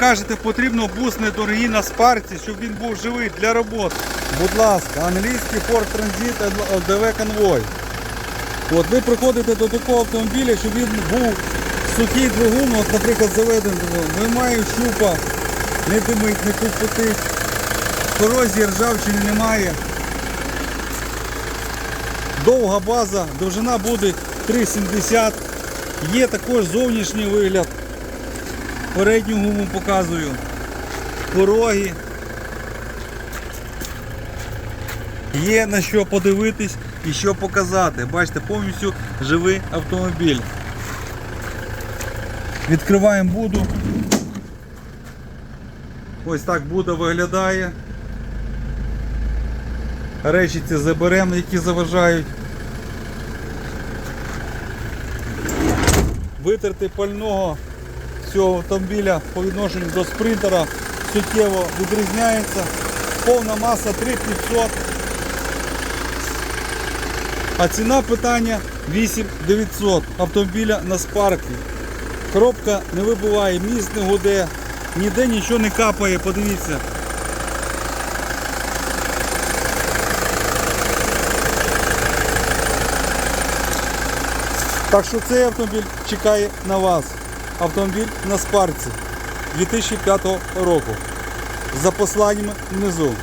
кажете, потрібно бус недорогий на спарці, щоб він був живий для роботи. Будь ласка, англійський Ford Transit LDV конвой. От ви приходите до такого автомобіля, щоб він був сухий двигун, от, наприклад, заведений, вимає щупа, не димить, не купотить, корозії ржавчини немає. Довга база, довжина буде 3,70. Є також зовнішній вигляд. Передню гуму показую. Пороги. Є на що подивитись і що показати. Бачите, повністю живий автомобіль. Відкриваємо буду. Ось так Буда виглядає. Речі ці заберемо, які заважають. Витерти пального цього автомобіля по відношенню до спринтера суттєво відрізняється. Повна маса 3500. А ціна питання 8900 автомобіля на спаркі. Коробка не вибуває, міст не гуде, ніде нічого не капає, подивіться. Так що цей автомобіль чекає на вас. Автомобіль на спарці 2005 року. За посланнями внизу.